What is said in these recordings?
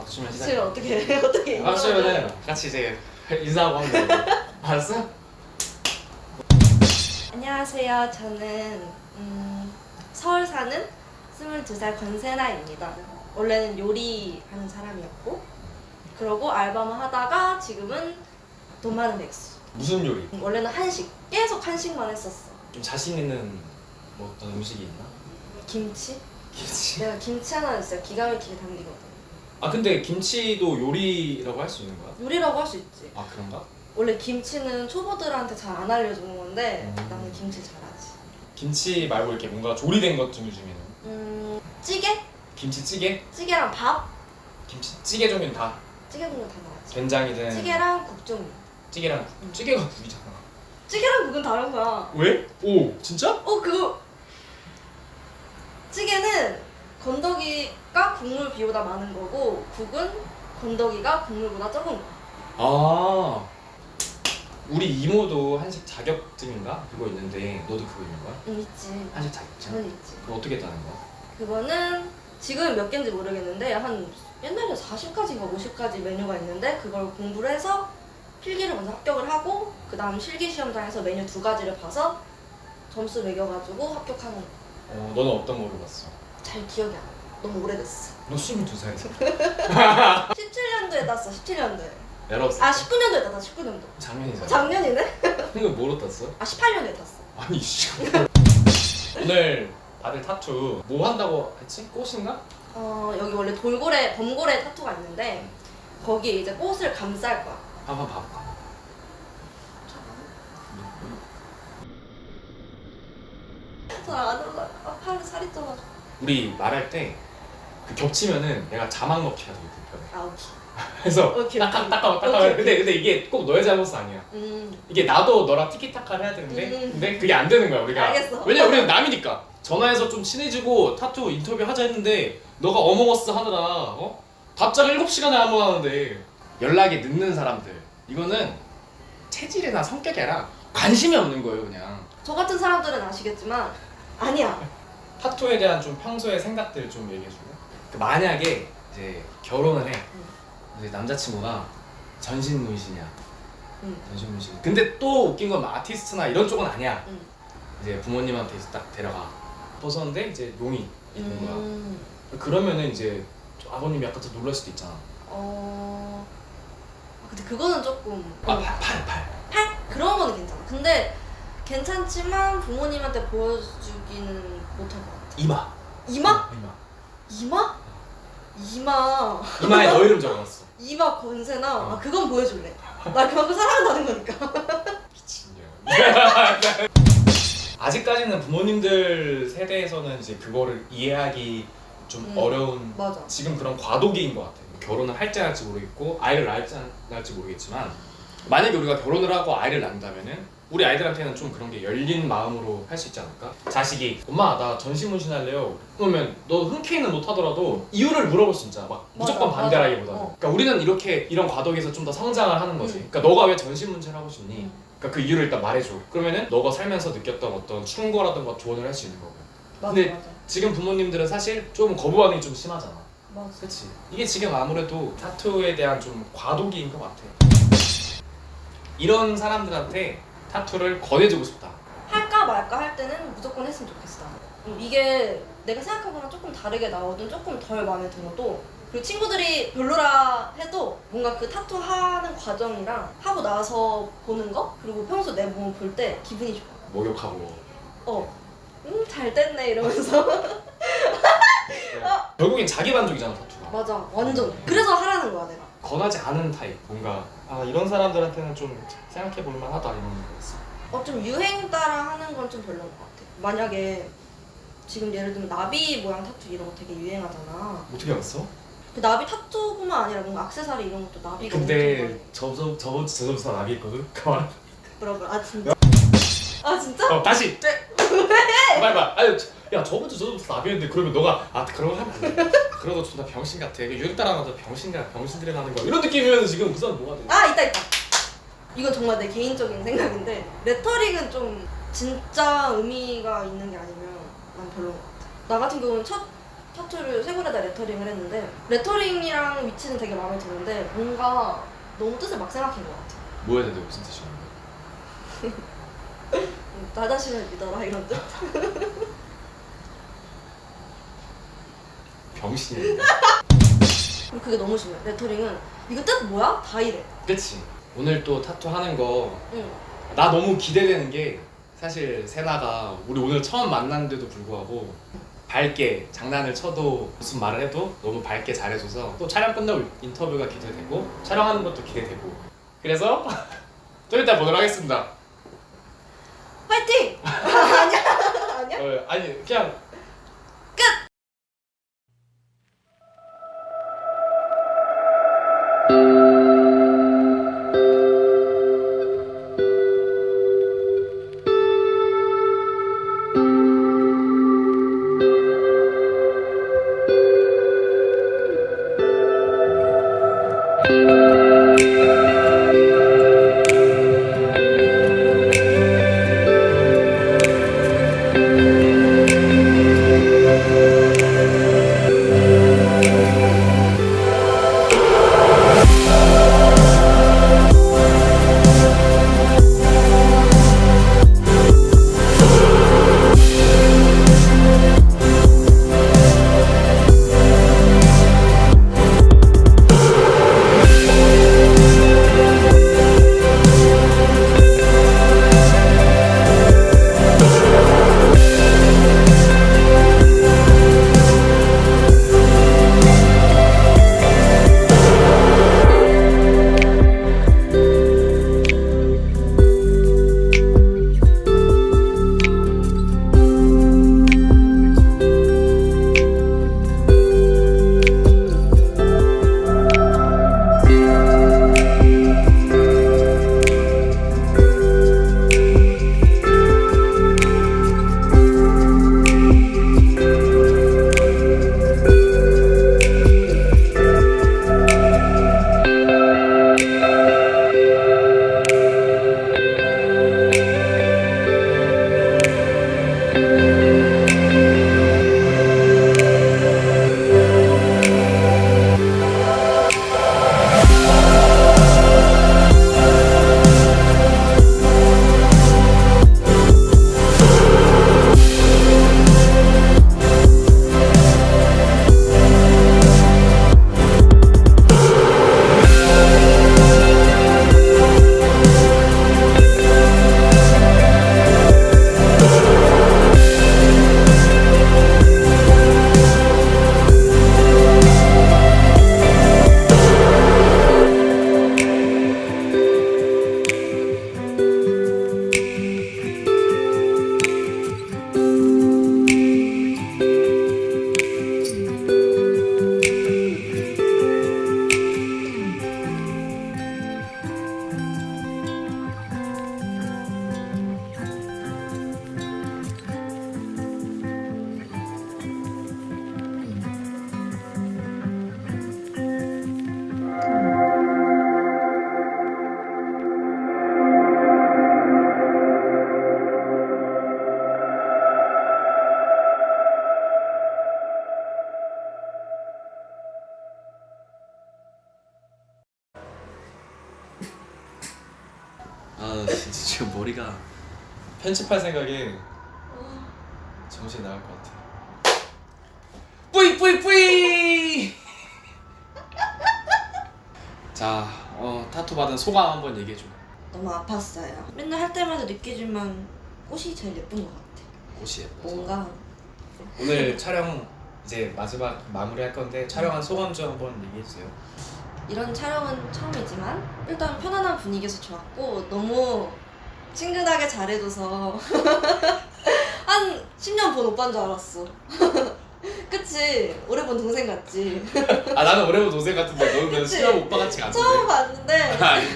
박수 치면 시작. 지금 어떻게 해? 어떻게 박수 치면은 같이 이제 인사하고 하는 거. 알았어? 안녕하세요. 저는 음, 서울 사는 22살 권세나입니다. 원래는 요리하는 사람이었고 그러고 알바만 하다가 지금은 돈 많은 백수. 무슨 요리? 원래는 한식 계속 한식만 했었어. 좀 자신 있는 뭐 어떤 음식이 있나? 김치? 김치. 내가 김치 하나 진짜 기가 막히게 당기거든. 아 근데 김치도 요리라고 할 수 있는 거야? 요리라고 할 수 있지. 아 그런가? 원래 김치는 초보들한테 잘 안 알려주는 건데 음. 나는 김치 잘하지. 김치 말고 이렇게 뭔가 조리된 것 중에 중에는 음, 찌개? 김치찌개? 찌개랑 밥? 김치찌개 종류는 다 찌개 종류 다 나왔지. 된장이든 찌개랑 국 종류. 찌개랑 국. 음. 찌개가 국이잖아. 찌개랑 국은 다른 거야. 왜? 오 진짜? 어 그거 찌개는 건더기가 국물 비보다 많은 거고 국은 건더기가 국물보다 적은 거. 아 우리 이모도 한식 자격증인가 그거 있는데 너도 그거 있는 거야? 응 있지. 한식 자격증? 저는 있지. 그거 어떻게 따는 거야? 그거는 지금 몇 개인지 모르겠는데 한 옛날에 40가지인가 50가지 메뉴가 있는데 그걸 공부를 해서 필기를 먼저 합격을 하고 그 다음 실기 시험장에서 메뉴 두 가지를 봐서 점수 매겨가지고 합격하는 거. 어 너는 어떤 거로 봤어? 잘 기억이 안 나. 너무 오래됐어. 너 22살이잖아 17년도에 땄어. 17년도에. 내가 없을 아 때? 19년도에 땄다. 19년도. 작년이잖아 작년이네? 이거 뭐로 땄어? 아 18년에 탔어. 아니 씨 오늘 받을 타투 뭐 한다고 했지? 꽃인가? 어 여기 원래 돌고래 범고래 타투가 있는데 거기에 이제 꽃을 감쌀 거야. 한번 봐볼까? 잘안 올라. 아 팔에 살이 쪄가지고. 우리 말할 때 그 겹치면은 내가 자막 넣기가 되게 불편해 아 오케이. 그래서 오케이, 딱딱. 딱딱 오케이, 딱딱. 근데 근데 이게 꼭 너의 잘못은 아니야 음. 이게 나도 너랑 티키타카를 해야 되는데 음. 근데 그게 안 되는 거야 우리가 알겠어. 왜냐 우리는 남이니까 전화해서 좀 친해지고 타투 인터뷰 하자 했는데 너가 어몽어스 하느라 어? 답장을 7시간에 한번 하는데 연락이 늦는 사람들 이거는 체질이나 성격이 아니라 관심이 없는 거예요 그냥 저 같은 사람들은 아시겠지만 아니야. 타투에 대한 좀 평소의 생각들 좀 얘기해 줄래? 그 만약에 이제 결혼을 해 이제 남자친구가 전신 문신이야 응. 전신 문신 근데 또 웃긴 건 아티스트나 이런 쪽은 아니야 응. 이제 부모님한테 이제 딱 데려가 벗었는데 이제 용이 있는 거야 음. 그러면은 이제 아버님이 약간 좀 놀랄 수도 있잖아 어. 아, 근데 그거는 조금 아 팔 팔 팔. 팔 그런 거는 괜찮아. 근데 괜찮지만 부모님한테 보여주기는 못할 것 같아. 이마 이마? 이마 이마? 이마. 이마에 너 이름 적어놨어 이마 권세나. 어. 아 그건 보여줄래. 나 그만큼 사랑한다는 거니까. 아직까지는 부모님들 세대에서는 이제 그거를 이해하기 좀 음. 어려운 맞아. 지금 그런 과도기인 것 같아요. 결혼을 할지 안 할지 모르겠고 아이를 낳을지 안 낳을지 모르겠지만 만약에 우리가 결혼을 하고 아이를 낳는다면은 우리 아이들한테는 좀 그런 게 열린 마음으로 할 수 있지 않을까? 자식이 엄마 나 전신문신 할래요. 그러면 너 흔쾌히는 못 하더라도 이유를 물어볼 수 있잖아. 막 맞아, 무조건 맞아. 반대라기보다. 어. 그러니까 우리는 이렇게 이런 과도기에서 좀 더 성장을 하는 거지. 음. 그러니까 너가 왜 전신문신 하고 싶니? 음. 그러니까 그 이유를 일단 말해줘. 그러면은 너가 살면서 느꼈던 어떤 충고라든가 조언을 할 수 있는 거고. 맞아 근데- 맞아. 지금 부모님들은 사실 좀 거부 반응이 좀 심하잖아. 맞아. 그렇지. 이게 지금 아무래도 타투에 대한 좀 과도기인 것 같아. 이런 사람들한테 타투를 권해주고 싶다. 할까 말까 할 때는 무조건 했으면 좋겠어. 음, 이게 내가 생각하거나 조금 다르게 나오든 조금 덜 마음에 들어도 그리고 친구들이 별로라 해도 뭔가 그 타투 하는 과정이랑 하고 나서 보는 거 그리고 평소 내 몸을 볼 때 기분이 좋아. 목욕하고. 어, 음 잘 됐네 이러면서 결국엔 자기 만족이잖아 타투가. 맞아 완전 그래서 하라는 거야 내가. 권하지 않은 타입. 뭔가 아 이런 사람들한테는 좀 생각해 볼 만하다 이런 거 있어. 어 좀 유행 따라 하는 건 좀 별로인 것 같아. 만약에 지금 예를 들면 나비 모양 타투 이런 거 되게 유행하잖아. 어떻게 알았어? 그 나비 타투뿐만 아니라 뭔가 액세서리 이런 것도 나비가 근데 저저 저번 주 저번부터 나비 있거든. 그만. 뭐라고 아 진짜 아 진짜 어 다시. 왜? 빨리 봐. 아니 저- 야 저번 주 저번부터 나비였는데 그러면 너가 아 그런 거 하면 안 돼. 그러다 존나 병신 같아. 유행 따라가서 병신가 병신들이 나는 거 이런 느낌이면 지금 무슨 뭐가 돼? 아 있다 있다 이건 정말 내 개인적인 생각인데 레터릭은 좀 진짜 의미가 있는 게 아니면 난 같아 나 같은 경우는 첫 타투를 쇄골에다 레터링을 했는데 레터링이랑 위치는 되게 마음에 드는데 뭔가 너무 뜻을 막 생각한 것 같아. 뭐 해야 되는데 무슨 뜻이야? 음, 나 자신을 믿어라 이런 뜻. 병신이야. 근데 그게 너무 심해. 레터링은 이거 뜻 뭐야? 다 이래. 그치? 오늘 또 타투 하는 거나 응. 너무 기대되는 게 사실 세나가 우리 오늘 처음 만났는데도 불구하고 밝게 장난을 쳐도 무슨 말을 해도 너무 밝게 잘해줘서 또 촬영 끝나고 인터뷰가 기대되고 촬영하는 것도 기대되고 그래서 좀 이따 보도록 하겠습니다 파이팅! 아니야. 아니야? 어, 아니 그냥 머리가 편집할 생각에 정신 나갈 것 같아. 뿌이 뿌이 뿌이. 자, 어, 타투 받은 소감 한번 얘기해 줘. 너무 아팠어요. 맨날 할 때마다 느끼지만 꽃이 제일 예쁜 것 같아. 옷이 예뻐서. 뭔가 오늘 촬영 이제 마지막 마무리 할 건데 촬영한 소감 좀 한번 얘기해 주세요. 이런 촬영은 처음이지만 일단 편안한 분위기에서 좋았고 너무 친근하게 잘해줘서 한 10년 본 오빠인 줄 알았어. 그치? 오래 본 동생 같지? 아 나는 오래본 동생 같은데 너는 내 그치? 친한 오빠 같지가 않던데. 처음 봤는데 아니.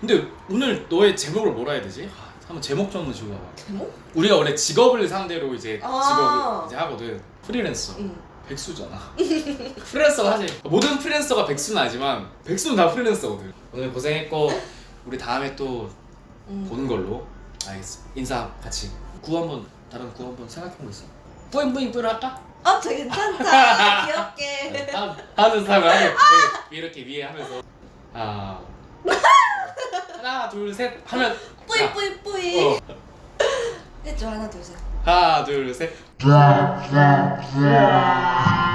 근데 오늘 너의 제목을 뭐라 해야 되지? 아, 한번 제목 좀 지어봐봐. 제목? 우리가 원래 직업을 상대로 이제 아. 직업을 이제 하거든. 프리랜서. 응. 백수잖아. 프리랜서가 사실 모든 프리랜서가 백수는 아니지만 백수는 다 프리랜서거든. 오늘 고생했고 우리 다음에 또 응. 보는 걸로 알겠어. 인사 같이. 구 한번 다른 구 한번 생각해 보고 있어. 뿌잉 뿌잉 뿌잉 할까? 어, 저 괜찮다. 귀엽게. 하- 하는 사람을 하면 이렇게 위에 하면서 아 하나 둘 셋 하면 뿌이 뿌이 뿌이. 어. 했죠 하나 둘 셋. 하나 둘셋 blah blah blah